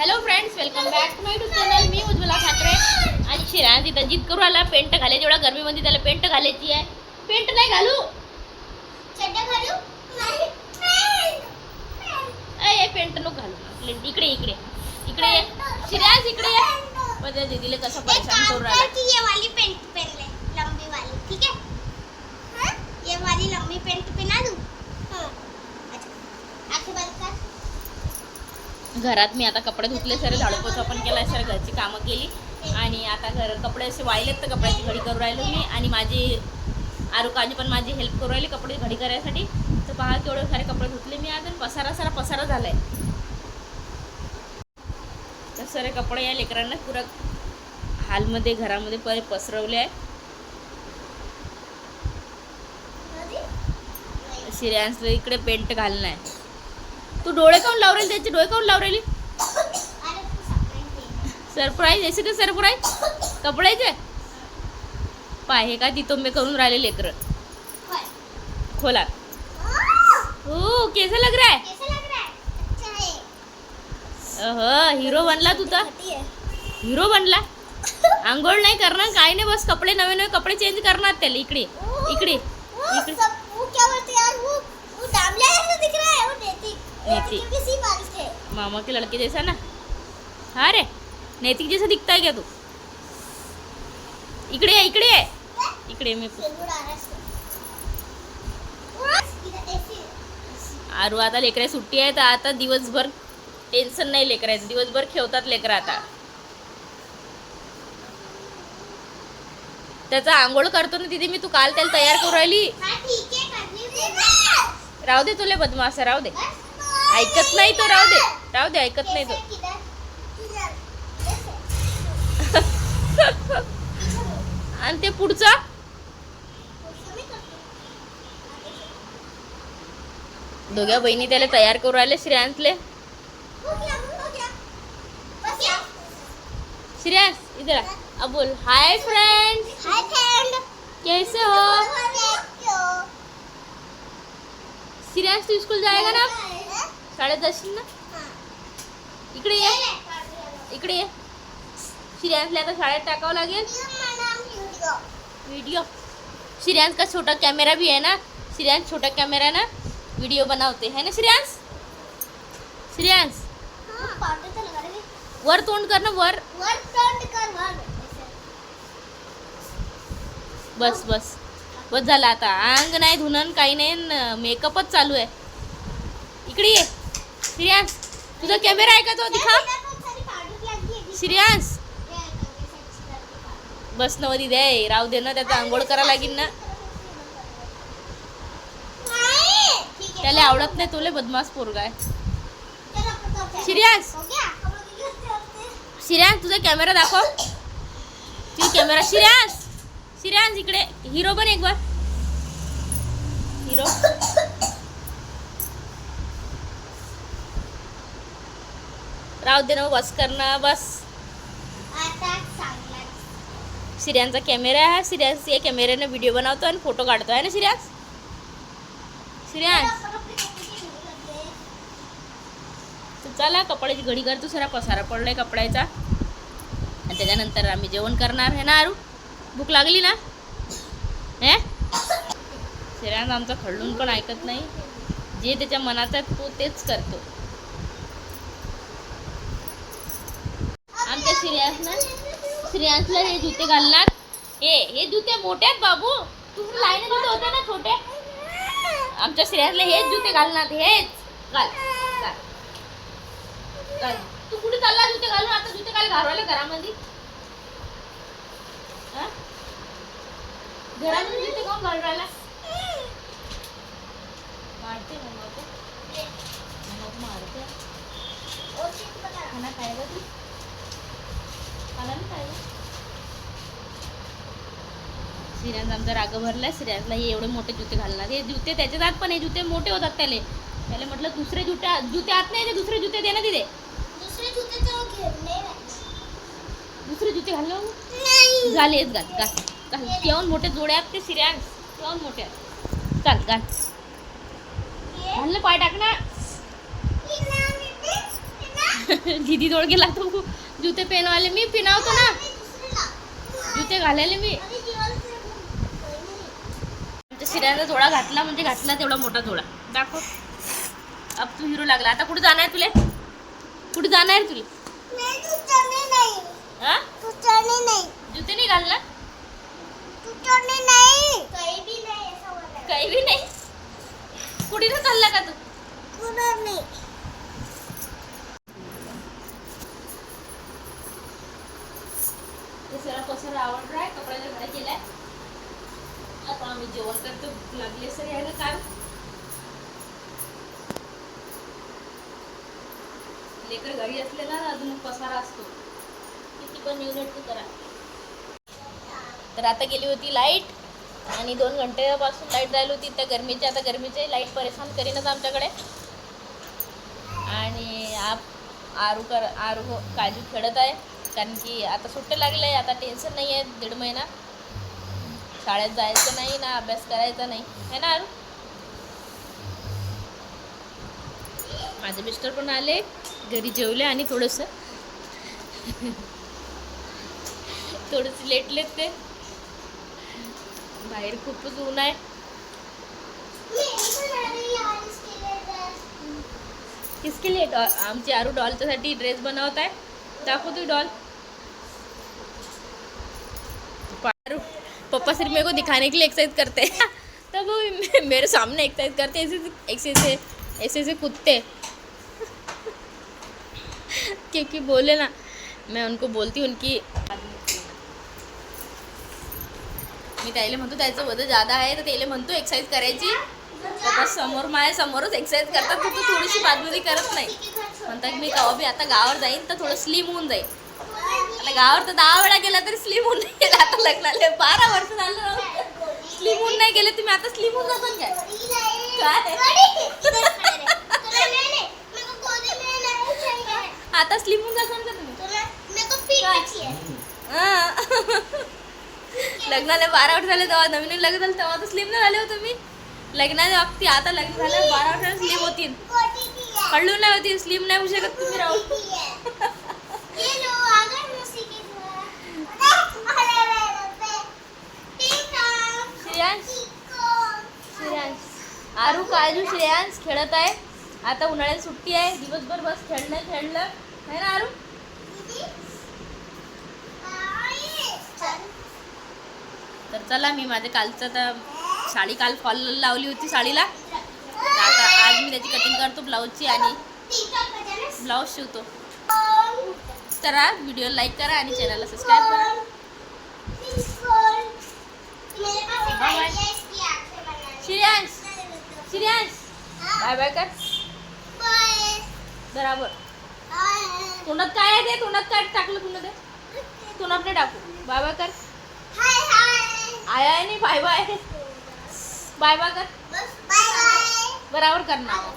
Hello friends welcome back to my YouTube channel मी उज्ज्वला ठाकरे. आणि शिरा तिथं जिद करू आला पेंट घालायची एवढा गरमीमध्ये त्याला पेंट घालायची आहे. पेंट नाही घालू. अय पेंट नको घालू. आपले इकडे इकडे. इकडे शिराज इकडे माझ्या दीदीला कसं परेशान करू राहिला. ये वाली पेंट पहन ले लंबी वाली. ठीक हाँ? ये वाली लंबी पेंट पहना दूँ घरात मी आता कपडे धुतले सर झाडू पोछा पण केला सर घरची कामं केली. आणि आता घर कपडे असे वाहिलेत तर कपड्याची घडी करू राहिलो मी. आणि माझी आरुकाजी पण माझी हेल्प करू राहिली कपडे घडी करायसाठी. तर पहा केवढे सारे कपडे धुतले मी आज. पसारा सारा पसारा झालाय. तर सारे कपडे या लेकरांना पुरा हालमध्ये घरामध्ये परे पसरवले आहे. शिर्यांसला इकडे पेंट घालणं आहे. तू डोळे काऊन लावरेल त्याचे? डोळे काऊन लावरेली? सरप्राईज असे का सरप्राईज कपड्याचे पाय हे का तितोंबे करून राहिले लेकर? खोला. हो कैसा लग रहा है? अह हिरो बनला तू तर. हिरो बनला? आंघोळ नाही करणार काय नाही बस कपडे नवे नवे कपडे चेंज करणार त्याला. इकडे इकडे इकडे. है मामा के लड़के जैसा ना. हा रे नैतिक जैसा दिखता है क्या तू? इकडे ये, इकडे ये. इकडे मी आरू आता लेकरे सुट्टी आहे तर आता दिवसभर टेन्शन नाही लेकरायचं. दिवसभर खेळतात लेकरं आता. त्याचा आंघोळ करतो ना तिथे मी तू काल त्याला तयार करू राहिली. राहू दे तुले बदमाश राहू दे. ऐकत नाही तो राहू दे. राहू दे ऐकत नाही तो. आणि ते पुढचा? दोघ्या बहिणी त्याला तयार करू श्रेयांसले बस यार श्रेयांस इधर बोल हाय फ्रेंड्स हाय फ्रेंड कैसे हो? श्रेयांस तू स्कूल जाएगा ना? शाळेत जाशील ना? इकडे ये. इकडे ये. श्रेयांसला आता शाळेत टाकावं लागेल. व्हिडिओ श्रियांश का छोटा कॅमेरा भी आहे ना? श्रियांश छोटा कॅमेरा ना. व्हिडिओ बनवते. है ना श्रियांश श्रियांश वर तोंड कर ना वर. बस बस. बस झालं आता. अंग नाही धुणं काही नाही मेकअपच चालू आहे. इकडे ये. श्रेयांस तुझा कॅमेरा आहे का तो? दिखा. श्रेयांस बस नवदी दे. राहू दे ना त्याचा आंघोळ करा लागेल ना. त्याला आवडत नाही तुले बदमाश पोरगा आहे. श्रेयांस श्रेयांस तुझा कॅमेरा दाखव. तुझा कॅमेरा श्रेयांस श्रेयांस इकडे. हिरो पण एक बार. हिरो राहू दे ना बस करणं बस. श्रेयांचा कॅमेरा आहे श्रेयांस या कॅमेऱ्याने व्हिडिओ बनवतो आणि फोटो काढतो आहे ना श्रेयांस तर चला कपड्याची घडी करतो सरा पसारा पडलाय कपड्याचा. आणि त्याच्यानंतर आम्ही जेवण करणार आहे ना आरू? भूक लागली ना? हे? श्रेयांस आमचा खडलून पण ऐकत नाही. जे त्याच्या मनात आहे तो तेच करतो. आमच्या श्रेयांस ना श्रेयांसला हे जुते घालणार. हे हे जुते मोठे आहेत बाबू. तू लाईन जुते होते ना छोटे. आमच्या श्रेयांसला हेच जुते घालणार. हेच. घाल. घाल. तू कुठे चालला जुते घालून? आता जुते काय घालवायला घरामध्ये. घरामध्ये जुते कोण घालून राहिला मारते मम्मा को मारते. खाना खायला तू. श्रीराज आमचा राग भरला श्रीराजला हे एवढे मोठे जुते घालणार. हे जुते त्याच्यात आत पण हे जुते मोठे होतात त्याले. त्याला म्हटलं दुसरे जुते जुते आत नाही ते दुसरे जुते दे ना तिथे. दुसरे जूते तो दुसरे जुते घाल. घाल केवण मोठे जोडे आहेत ते श्रेयांस केवण मोठे आहेत. चाल घाल. घाल पाय टाक ना. दीदी दौड़ के लातो को जूते पहन वाले मी पिनावतो ना। जूते घालायले मी। आमच्या जोडा घातला म्हणजे घातला तेवढा मोठा जोडा दाखव। अब तू हिरो लागला. आता कुठे जाणार तुले? कुठे जाणार तुले हा जुते नाही घालणार काही बी नाही कुठे ना चालला का तू ते सरा पसरा आवडला आहे कपड्याच्या आता आम्ही जेवण करतो. भूक लागली सर यायला काय लेकर घरी असले ना अजून पसारा असतो. किती पण युनिट तू करा. तर आता गेली होती लाइट आणि दोन घंट्यापासून लाइट जायला होती. त्या गरमीची आता गरमीचे लाइट परेशान करीनच आमच्याकडे. आणि आप आरू कर आरू हो- काजू खेळत आहे. कारण की आता सुट्टं लागले आहे आता टेन्शन नाही आहे दीड महिना. शाळेत जायचं नाही ना अभ्यास करायचा नाही. है ना माझे मिस्टर पण आले घरी जेवले आणि थोडंसं. थोडंसं लेटलेत ते. बाहेर खूपच ऊन आहे. किसके लिए डॉल आमची आरू डॉलच्यासाठी ड्रेस बनवत आहे. दाखव तू डॉल आरू पापा सिर्फ मेरे को दिखाने के लिए एक्सरसाइज करते हैं। तब वो मेरे सामने एक्सरसाइज करते ऐसे ऐसे ऐसे ऐसे ऐसे क्योंकि बोले ना मैं उनको बोलती हूँ उनकी मी त्याला म्हणतो त्याचं वजन जादा आहे तर त्याला म्हणतो एक्सरसाइज करायची समोर माझ्या समोरच एक्सरसाइज करतात फक्त थोडीशी बाजूला करत नाही। म्हणतात मी कवा बी आता गावावर जाईन तर थोडं स्लिम होऊन जाईल गावावर तर दहा वेळा गेला तरी स्लिम होऊन नाही गेला आता लग्नाला. बारा वर्ष झालं. स्लिम होऊन नाही गेले तुम्ही आता स्लिम होऊन जासान काय? आता स्लिम होऊन जासान का तुम्ही? लग्नाला बारा वर्ष झाले तेव्हा नवीन लग्न झालं तेव्हा तर स्लिम नाही झाले हो तुम्ही. लग्नाच्या बाबतीत आता लग्न झालं बारा वर्षाला स्लिम होतील. हळू नाही होती स्लिम नाही होऊ शकत तुम्ही राहू आरू काजू श्रेयांश खेळत आहे. आता उन्हाळ्यात सुट्टी आहे. दिवसभर बस खेळणं खेळलं आहे ना आरू? तर चला मी माझ्या कालचं तर साडी काल फॉल लावली होती साडीला. तर आता आज मी त्याची कटिंग करतो ब्लाऊजची आणि ब्लाऊज शिवतो. करा व्हिडिओ लाईक करा आणि चॅनलला सबस्क्राईब करा. श्रेयांश! श्रेयांश बाय बाय कर बराबर. तोंडात काय आहे ते? तोंडात काय टाकलं तुला ते? तोंडात नाही टाकू. बाय बाय कर आय आय नाही बाय बाय बाय बाय कर बराबर करणार.